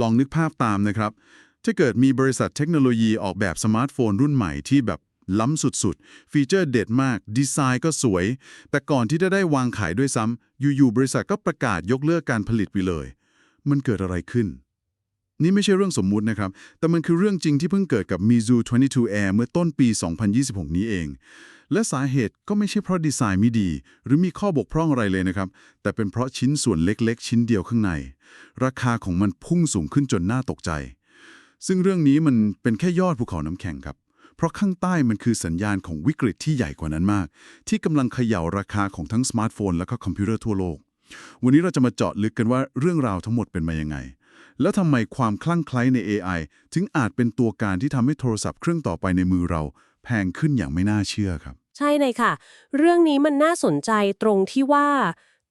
ลองนึกภาพตามนะครับ ถ้าเกิดมีบริษัทเทคโนโลยีออกแบบสมาร์ทโฟนรุ่นใหม่ที่แบบล้ำสุดๆ ฟีเจอร์เด็ดมาก ดีไซน์ก็สวย แต่ก่อนที่จะได้วางขายด้วยซ้ำอยู่ๆ บริษัทก็ประกาศยกเลิกการผลิตไปเลย มันเกิดอะไรขึ้น นี่ไม่ใช่เรื่องสมมุตินะครับ แต่มันคือเรื่องจริงที่เพิ่งเกิดกับ Mizu 22 Air เมื่อต้นปี 2026 นี้เอง และสาเหตุก็ไม่ใช่เพราะดีไซน์ไม่ดี หรือมีข้อบกพร่องอะไรเลยนะครับ แต่เป็นเพราะชิ้นส่วนเล็กๆ ชิ้นเดียวข้างใน ราคาของมันพุ่งสูงขึ้นจนน่าตกใจ ซึ่งเรื่องนี้มันเป็นแค่ยอดภูเขาน้ำแข็งครับ เพราะข้างใต้มันคือสัญญาณของวิกฤตที่ใหญ่กว่านั้นมาก ที่กำลังเขย่าราคาของทั้งสมาร์ทโฟน และก็คอมพิวเตอร์ทั่วโลก วันนี้เราจะมาเจาะลึกกันว่าเรื่องราวทั้งหมดเป็นมายังไง แล้วทำไมความคลั่งไคล้ใน AI ถึงอาจเป็นตัวการที่ทำให้โทรศัพท์เครื่องต่อไปในมือเรา แพงขึ้นอย่างไม่น่าเชื่อครับ ใช่เลยค่ะ เรื่องนี้มันน่าสนใจตรงที่ว่า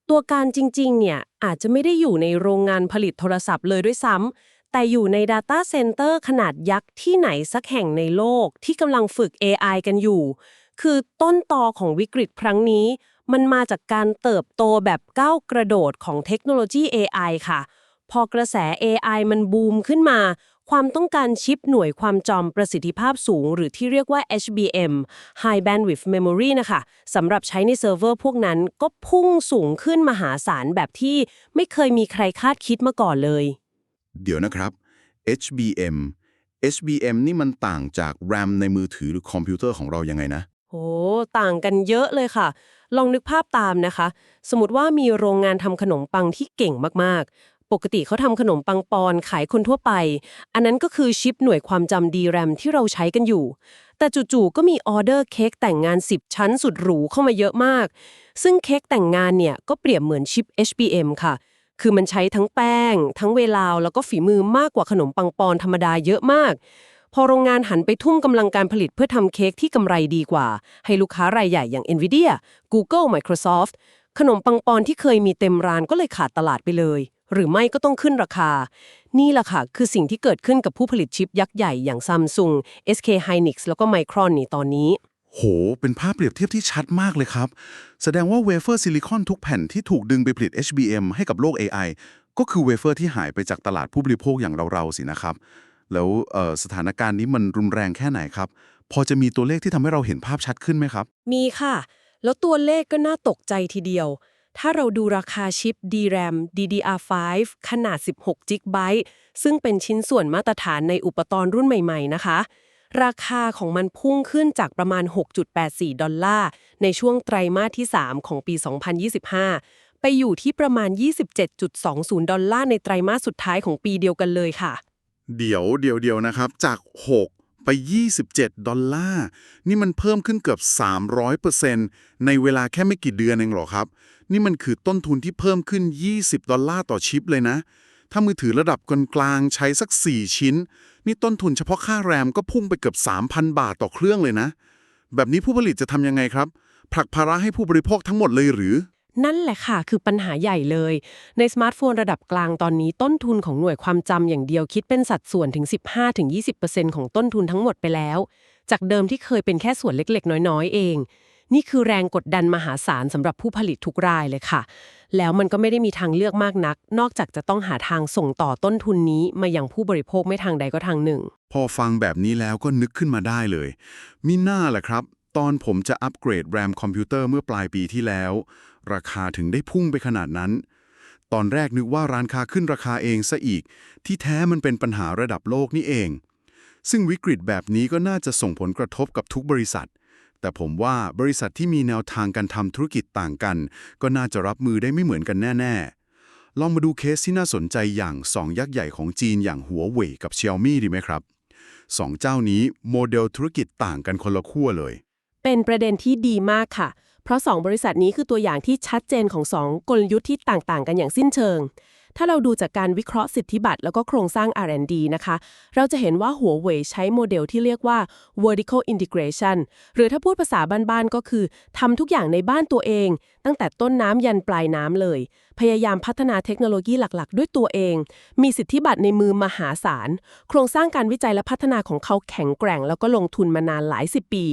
ตัวการจริง ๆ เนี่ย อาจจะไม่ได้อยู่ในโรงงานผลิตโทรศัพท์เลยด้วยซ้ำแต่อยู่ใน Data Center ขนาดยักษ์ที่ไหนสักแห่งในโลกที่กำลังฝึก AI กันอยู่ คือต้นตอของวิกฤตครั้งนี้ มันมาจากการเติบโตแบบก้าวกระโดดของเทคโนโลยี AI ค่ะ พอกระแส AI มันบูมขึ้นมา ความต้องการชิปหน่วยความจำประสิทธิภาพสูง หรือที่เรียกว่า HBM High Bandwidth Memory นะคะสำหรับใช้ในเซิร์ฟเวอร์พวกนั้นก็พุ่งสูงขึ้นมหาศาลแบบที่ไม่เคยมีใครคาดคิดมาก่อนเลย เดี๋ยวนะครับ HBM HBM นี่มันต่างจาก RAM ในมือถือหรือคอมพิวเตอร์ของเรายังไงนะโห ต่างกันเยอะเลยค่ะ ลองนึกภาพตามนะคะ สมมติว่ามีโรงงานทำขนมปังที่เก่งมากๆ ปกติเขาทำขนมปังปอนขายคนทั่วไป อันนั้นก็คือชิปหน่วยความจำ DRAM ที่เราใช้กันอยู่ แต่จู่ๆก็มีออเดอร์เค้กแต่งงาน 10 ชั้นสุดหรูเข้ามาเยอะมาก ซึ่งเค้กแต่งงานเนี่ยก็เปรียบเหมือนชิป HBM ค่ะ คือมันใช้ทั้งแป้ง ทั้งเวลาแล้วก็ฝีมือมากกว่าขนมปังปอนธรรมดาเยอะมาก พอโรงงานหันไปทุ่มกำลังการผลิตเพื่อทำเค้กที่กำไรดีกว่า ให้ลูกค้ารายใหญ่อย่าง Nvidia Google Microsoft ขนมปังปอนที่เคยมีเต็มร้านก็เลยขาดตลาดไปเลย หรือไม่ก็ต้องขึ้นราคา นี่แหละค่ะ คือสิ่งที่เกิดขึ้นกับผู้ผลิตชิปยักษ์ใหญ่อย่าง Samsung SK Hynix แล้วก็ Micron นี่ตอนนี้ โห เป็นภาพเปรียบเทียบที่ชัดมากเลยครับ แสดงว่าเวเฟอร์ซิลิคอนทุกแผ่นที่ถูกดึงไปผลิต HBM ให้กับโลก AI ก็คือเวเฟอร์ที่หายไปจากตลาดผู้บริโภคอย่างเราๆสินะครับ แล้วเอ่อสถานการณ์นี้มันรุนแรงแค่ไหนครับ พอจะมีตัวเลขที่ทำให้เราเห็นภาพชัดขึ้นไหมครับ มีค่ะ แล้วตัวเลขก็น่าตกใจทีเดียว ถ้าเราดูราคาชิป DRAM DDR5 ขนาด 16 g b ซึ่งเป็นชิ้นส่วนมาตรฐานในอุปกรณ์รุ่นใหม่ๆ นะคะ ราคาของมันพุ่งขึ้นจากประมาณ 6.84 ดอลลาร์ ในช่วงไตรมาสที่ 3 ของปี 2025 ไปอยู่ที่ประมาณ 27.20 ดอลลาร์ในไตรมาสสุดท้ายของปีเดียวกันเลยค่ะ เดี๋ยวเดี๋ยวเดี๋ยวนะครับจาก 6ไป 27 ดอลลาร์ นี่มันเพิ่มขึ้นเกือบ 300%ในเวลาแค่ไม่กี่เดือนเองหรอครับ นี่มันคือต้นทุนที่เพิ่มขึ้น 20 ดอลลาร์ต่อชิปเลยนะ ถ้ามือถือระดับกลางๆใช้สัก 4 ชิ้น นี่ต้นทุนเฉพาะค่าแรมก็พุ่งไปเกือบ 3,000 บาทต่อเครื่องเลยนะ แบบนี้ผู้ผลิตจะทำยังไงครับ ผลักภาระให้ผู้บริโภคทั้งหมดเลยหรือ นั่นแหละค่ะ คือปัญหาใหญ่เลย ในสมาร์ทโฟนระดับกลางตอนนี้ต้นทุนของหน่วยความจำอย่างเดียวคิดเป็นสัดส่วนถึง 15-20%ของต้นทุนทั้งหมดไปแล้ว จากเดิมที่เคยเป็นแค่ส่วนเล็ก ๆ น้อย ๆ เอง นี่คือแรงกดดันมหาศาลสำหรับผู้ผลิตทุกรายเลยค่ะ แล้วมันก็ไม่ได้มีทางเลือกมากนัก นอกจากจะต้องหาทางส่งต่อต้นทุนนี้มายังผู้บริโภคไม่ทางใดก็ทางหนึ่ง พอฟังแบบนี้แล้วก็นึกขึ้นมาได้เลยมิน่าแหละครับ ตอนผมจะอัปเกรดแรมคอมพิวเตอร์เมื่อปลายปีที่แล้ว ราคาถึงได้พุ่งไปขนาดนั้น ตอนแรกนึกว่าร้านค้าขึ้นราคาเองซะอีก ที่แท้มันเป็นปัญหาระดับโลกนี่เองซึ่งวิกฤตแบบนี้ก็น่าจะส่งผลกระทบกับทุกบริษัท แต่ผมว่าบริษัทที่มีแนวทางการทำธุรกิจต่างกัน ก็น่าจะรับมือได้ไม่เหมือนกันแน่ ๆ ลองมาดูเคสที่น่าสนใจอย่างสองยักษ์ใหญ่ของจีนอย่างหัวเว่ยกับ Xiaomi ดีไหมครับสองเจ้านี้โมเดลธุรกิจต่างกันคนละขั้วเลย เป็นประเด็นที่ดีมากค่ะ เพราะ 2 บริษัทนี้คือตัวอย่างที่ชัดเจนของ 2 กลยุทธ์ที่ต่างๆ กันอย่างสิ้นเชิง ถ้าเราดูจากการวิเคราะห์สิทธิบัตรแล้วก็โครงสร้าง R&D นะคะ เราจะเห็นว่าหัวเว่ยใช้โมเดลที่เรียกว่า vertical integration หรือถ้าพูดภาษาบ้านๆก็คือทำทุกอย่างในบ้านตัวเอง ตั้งแต่ต้นน้ำยันปลายน้ำเลย พยายามพัฒนาเทคโนโลยีหลักๆ ด้วยตัวเอง มีสิทธิบัตรในมือมหาศาล โครงสร้างการวิจัยและพัฒนาของเขาแข็งแกร่ง แล้วก็ลงทุนมานานหลายสิบปี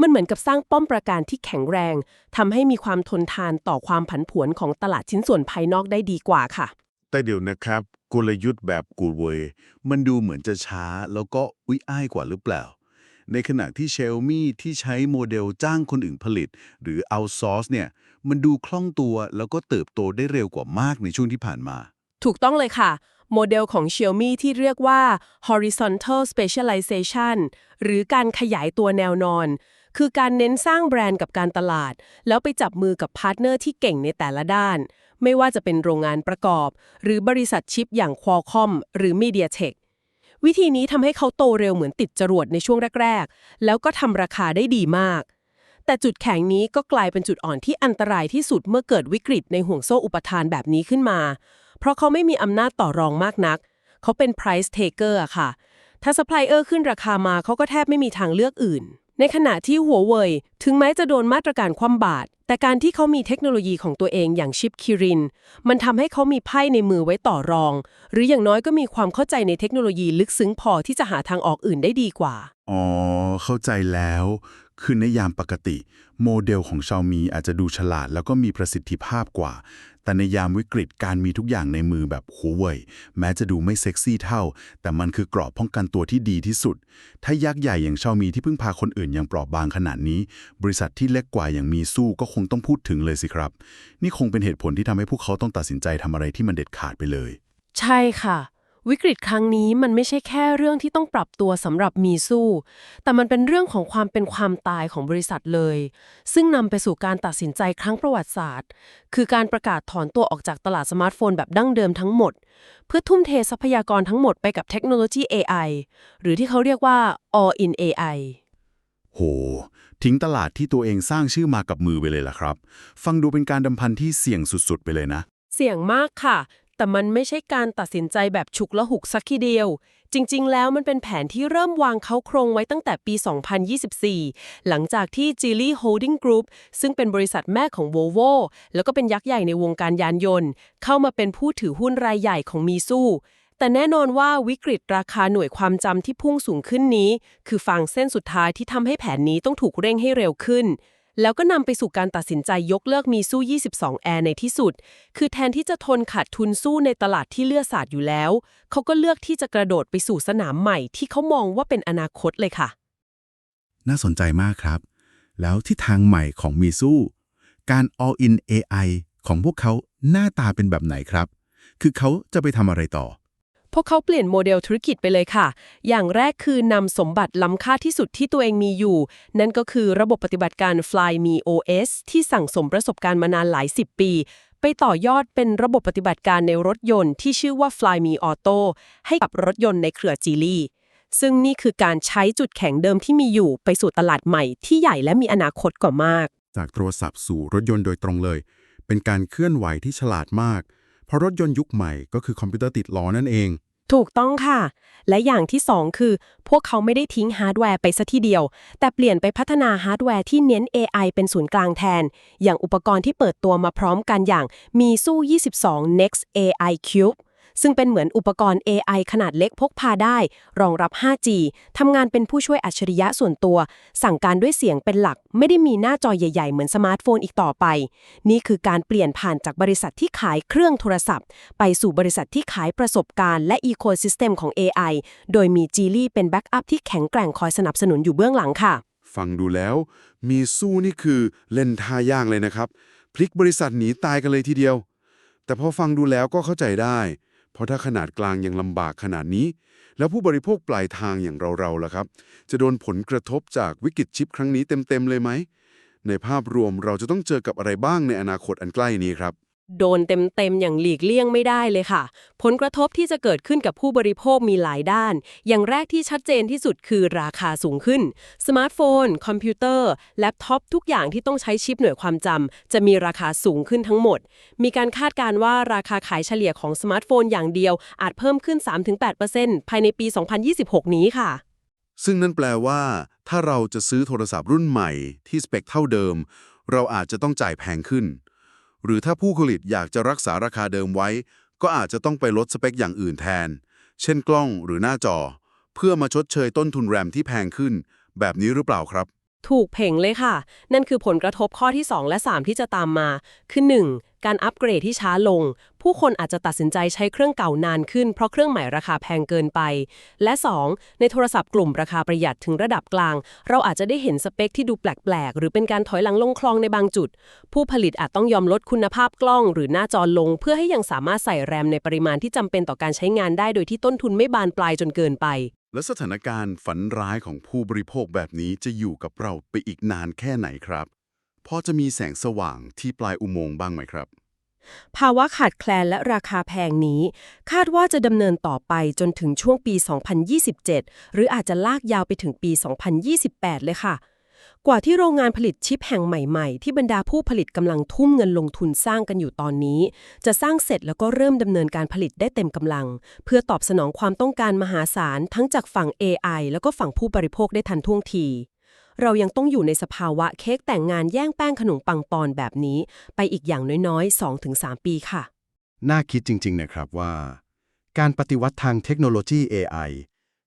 มันเหมือนกับสร้างป้อมปราการที่แข็งแรงทำให้มีความทนทานต่อความผันผวนของตลาดชิ้นส่วนภายนอกได้ดีกว่าค่ะ แต่เดี๋ยวนะครับ กลยุทธ์แบบกูเวยมันดูเหมือนจะช้าแล้วก็อุ้ยอ้ายกว่าหรือเปล่า ในขณะที่ Xiaomi ที่ใช้โมเดลจ้างคนอื่นผลิต หรือเอาซอร์สเนี่ย มันดูคล่องตัวแล้วก็เติบโตได้เร็วกว่ามากในช่วงที่ผ่านมา ถูกต้องเลยค่ะ โมเดลของ Xiaomi ที่เรียกว่า horizontal specialization หรือการขยายตัวแนวนอน คือการเน้นสร้างแบรนด์กับการตลาด แล้วไปจับมือกับพาร์ทเนอร์ที่เก่งในแต่ละด้าน ไม่ว่าจะเป็นโรงงานประกอบ หรือบริษัทชิปอย่าง Qualcomm หรือ MediaTek วิธีนี้ทำให้เขาโตเร็วเหมือนติดจรวดในช่วงแรก ๆ แล้วก็ทำราคาได้ดีมาก แต่จุดแข็งนี้ก็กลายเป็นจุดอ่อนที่อันตรายที่สุดเมื่อเกิดวิกฤตในห่วงโซ่อุปทานแบบนี้ขึ้นมา เพราะเขาไม่มีอำนาจต่อรองมากนัก เขาเป็น price taker อะค่ะ ถ้า supplier ขึ้นราคามาเขาก็แทบไม่มีทางเลือกอื่น ในขณะที่หัวเว่ยถึงแม้จะโดนมาตรการคว่ำบาตร แต่การที่เขามีเทคโนโลยีของตัวเองอย่างชิปคิริน มันทำให้เขามีไพ่ในมือไว้ต่อรอง หรืออย่างน้อยก็มีความเข้าใจในเทคโนโลยีลึกซึ้งพอที่จะหาทางออกอื่นได้ดีกว่า อ๋อ เข้าใจแล้ว คือในยามปกติ โมเดลของ Xiaomi อาจจะดูฉลาดแล้วก็มีประสิทธิภาพกว่า แต่ในยามวิกฤตการมีทุกอย่างในมือแบบหัวเว่ยแม้จะดูไม่เซ็กซี่เท่า แต่มันคือกรอบป้องกันตัวที่ดีที่สุด ถ้ายักษ์ใหญ่อย่างเชามีที่เพิ่งพาคนอื่นยังเปราะบางขนาดนี้ บริษัทที่เล็กกว่าอย่างมีสู้ก็คงต้องพูดถึงเลยสิครับ นี่คงเป็นเหตุผลที่ทำให้พวกเขาต้องตัดสินใจทำอะไรที่มันเด็ดขาดไปเลย ใช่ค่ะ วิกฤตครั้งนี้มันไม่ใช่แค่เรื่องที่ต้องปรับตัวสำหรับมีสู้ แต่มันเป็นเรื่องของความเป็นความตายของบริษัทเลย ซึ่งนำไปสู่การตัดสินใจครั้งประวัติศาสตร์ คือการประกาศถอนตัวออกจากตลาดสมาร์ทโฟนแบบดั้งเดิมทั้งหมด เพื่อทุ่มเททรัพยากรทั้งหมดไปกับเทคโนโลยี AI หรือที่เขาเรียกว่า all in AI โห ทิ้งตลาดที่ตัวเองสร้างชื่อมากับมือไปเลยล่ะครับ ฟังดูเป็นการดำพันที่เสี่ยงสุดๆ ไปเลยนะ เสี่ยงมากค่ะ แต่มันไม่ใช่การตัดสินใจแบบฉุกละหุกสักทีเดียว จริง ๆ แล้วมันเป็นแผนที่เริ่มวางเขาโครงไว้ตั้งแต่ปี 2024 หลังจากที่ Geely Holding Group ซึ่งเป็นบริษัทแม่ของ Volvo แล้วก็เป็นยักษ์ใหญ่ในวงการยานยนต์ เข้ามาเป็นผู้ถือหุ้นรายใหญ่ของมีซูแต่แน่นอนว่าวิกฤตราคาหน่วยความจำที่พุ่งสูงขึ้นนี้ คือฟางเส้นสุดท้ายที่ทำให้แผนนี้ต้องถูกเร่งให้เร็วขึ้น แล้วก็นำไปสู่การตัดสินใจยกเลิกมีสู้ 22 แอร์ในที่สุด คือแทนที่จะทนขาดทุนสู้ในตลาดที่เลือดสาดอยู่แล้ว เขาก็เลือกที่จะกระโดดไปสู่สนามใหม่ที่เขามองว่าเป็นอนาคตเลยค่ะ น่าสนใจมากครับ แล้วที่ทางใหม่ของมีสู้ การ all in AI ของพวกเขาหน้าตาเป็นแบบไหนครับ คือเขาจะไปทำอะไรต่อ พวกเขาเปลี่ยนโมเดลธุรกิจไปเลยค่ะ อย่างแรกคือนำสมบัติล้ำค่าที่สุดที่ตัวเองมีอยู่ นั่นก็คือระบบปฏิบัติการ Flyme OS ที่สั่งสมประสบการณ์มานานหลายสิบปี ไปต่อยอดเป็นระบบปฏิบัติการในรถยนต์ที่ชื่อว่า Flyme Auto ให้กับรถยนต์ในเครือจีลีซึ่งนี่คือการใช้จุดแข็งเดิมที่มีอยู่ไปสู่ตลาดใหม่ที่ใหญ่และมีอนาคตกว่ามาก จากโทรศัพท์สู่รถยนต์โดยตรงเลย เป็นการเคลื่อนไหวที่ฉลาดมาก เพราะรถยนต์ยุคใหม่ก็คือคอมพิวเตอร์ติดล้อนั่นเอง ถูกต้องค่ะ และอย่างที่ 2 คือ พวกเขาไม่ได้ทิ้งฮาร์ดแวร์ไปซะทีเดียว แต่เปลี่ยนไปพัฒนาฮาร์ดแวร์ที่เน้น AI เป็นศูนย์กลางแทน อย่างอุปกรณ์ที่เปิดตัวมาพร้อมกันอย่างมีสู้22 Next AI Cube ซึ่งเป็นเหมือนอุปกรณ์ AI ขนาดเล็กพกพาได้ รองรับ 5G ทำงานเป็นผู้ช่วยอัจฉริยะส่วนตัว สั่งการด้วยเสียงเป็นหลัก ไม่ได้มีหน้าจอใหญ่ ๆ เหมือนสมาร์ทโฟนอีกต่อไป นี่คือการเปลี่ยนผ่านจากบริษัทที่ขายเครื่องโทรศัพท์ ไปสู่บริษัทที่ขายประสบการณ์และอีโคซิสเต็มของ AI โดยมีจีลี่เป็นแบ็กอัพที่แข็งแกร่งคอยสนับสนุนอยู่เบื้องหลังค่ะ ฟังดูแล้ว มีสู้นี่คือเล่นท่ายากเลยนะครับ พลิกบริษัทหนีตายกันเลยทีเดียว แต่พอฟังดูแล้วก็เข้าใจได้ เพราะถ้าขนาดกลางยังลำบากขนาดนี้ แล้วผู้บริโภคปลายทางอย่างเราๆล่ะครับ จะโดนผลกระทบจากวิกฤตชิปครั้งนี้เต็มๆเลยไหมในภาพรวมเราจะต้องเจอกับอะไรบ้างในอนาคตอันใกล้นี้ครับ โดนเต็มๆ อย่างหลีกเลี่ยงไม่ได้เลยค่ะ ผลกระทบที่จะเกิดขึ้นกับผู้บริโภคมีหลายด้าน อย่างแรกที่ชัดเจนที่สุดคือราคาสูงขึ้น สมาร์ทโฟน คอมพิวเตอร์ แล็ปท็อปทุกอย่างที่ต้องใช้ชิปหน่วยความจำ จะมีราคาสูงขึ้นทั้งหมด มีการคาดการณ์ว่าราคาขายเฉลี่ยของสมาร์ทโฟนอย่างเดียว อาจเพิ่มขึ้น 3-8%ภายในปี 2026 นี้ค่ะ ซึ่งนั่นแปลว่า ถ้าเราจะซื้อโทรศัพท์รุ่นใหม่ที่สเปคเท่าเดิม เราอาจจะต้องจ่ายแพงขึ้น หรือถ้าผู้ผลิตอยากจะรักษาราคาเดิมไว้ ก็อาจจะต้องไปลดสเปคอย่างอื่นแทน เช่นกล้องหรือหน้าจอ เพื่อมาชดเชยต้นทุนแรมที่แพงขึ้น แบบนี้หรือเปล่าครับ ถูกเพ่งเลยค่ะ นั่นคือผลกระทบข้อที่ 2 และ 3 ที่จะตามมา คือ 1. การอัปเกรดที่ช้าลง ผู้คนอาจจะตัดสินใจใช้เครื่องเก่านานขึ้น เพราะเครื่องใหม่ราคาแพงเกินไป และ 2. ในโทรศัพท์กลุ่มราคาประหยัดถึงระดับกลาง เราอาจจะได้เห็นสเปคที่ดูแปลก ๆ หรือเป็นการถอยหลังลงคลองในบางจุด ผู้ผลิตอาจต้องยอมลดคุณภาพกล้อง หรือหน้าจอลง เพื่อให้ยังสามารถใส่แรมในปริมาณที่จำเป็นต่อการใช้งานได้โดยที่ต้นทุนไม่บานปลายจนเกินไป และสถานการณ์ฝันร้ายของผู้บริโภคแบบนี้จะอยู่กับเราไปอีกนานแค่ไหนครับ พอจะมีแสงสว่างที่ปลายอุโมงค์บ้างไหมครับ ภาวะขาดแคลนและราคาแพงนี้ คาดว่าจะดำเนินต่อไปจนถึงช่วงปี 2027 หรืออาจจะลากยาวไปถึงปี 2028 เลยค่ะ กว่าที่โรงงานผลิตชิปแห่งใหม่ๆ ที่บรรดาผู้ผลิตกำลังทุ่มเงินลงทุนสร้างกันอยู่ตอนนี้ จะสร้างเสร็จแล้วก็เริ่มดำเนินการผลิตได้เต็มกำลัง เพื่อตอบสนองความต้องการมหาศาลทั้งจากฝั่ง AI แล้วก็ฝั่งผู้บริโภคได้ทันท่วงที เรายังต้องอยู่ในสภาวะเค้กแต่งงานแย่งแป้งขนมปังปอนแบบนี้ ไปอีกอย่างน้อยๆ 2-3 ปีค่ะ น่าคิดจริง ๆ นะครับว่า การปฏิวัติทางเทคโนโลยี AI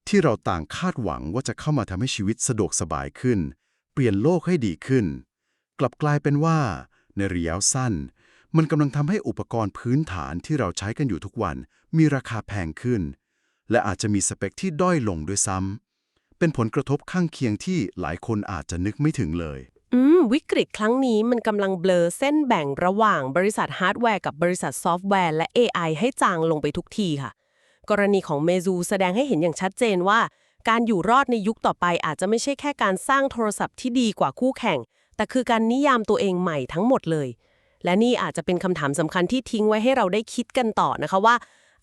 ที่เราต่างคาดหวังว่าจะเข้ามาทำให้ชีวิตสะดวกสบายขึ้น เปลี่ยนโลกให้ดีขึ้น กลับกลายเป็นว่า ในระยะสั้น มันกำลังทำให้อุปกรณ์พื้นฐานที่เราใช้กันอยู่ทุกวัน มีราคาแพงขึ้น และอาจจะมีสเปคที่ด้อยลงด้วยซ้ำเป็นผลกระทบข้างเคียงที่หลายคนอาจจะนึกไม่ถึงเลยวิกฤตครั้งนี้มันกำลังเบลอเส้นแบ่งระหว่างบริษัทฮาร์ดแวร์กับบริษัทซอฟต์แวร์และ AI ให้จางลงไปทุกทีค่ะ กรณีของเมซูแสดงให้เห็นอย่างชัดเจนว่า การอยู่รอดในยุคต่อไปอาจจะไม่ใช่แค่การสร้างโทรศัพท์ที่ดีกว่าคู่แข่ง แต่คือการนิยามตัวเองใหม่ทั้งหมดเลย และนี่อาจจะเป็นคำถามสำคัญที่ทิ้งไว้ให้เราได้คิดกันต่อนะคะว่า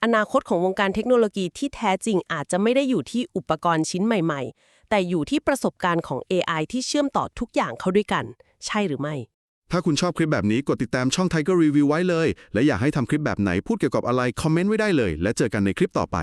อนาคตของวงการเทคโนโลยีที่แท้จริงอาจจะไม่ได้อยู่ที่อุปกรณ์ชิ้นใหม่ ๆ แต่อยู่ที่ประสบการณ์ของ AI ที่เชื่อมต่อทุกอย่างเข้าด้วยกัน ใช่หรือไม่ถ้าคุณชอบคลิปแบบนี้กดติดตามช่อง Tiger Review ไว้เลย และอยากให้ทำคลิปแบบไหนพูดเกี่ยวกับอะไร คอมเมนต์ไว้ได้เลย และเจอกันในคลิปต่อไป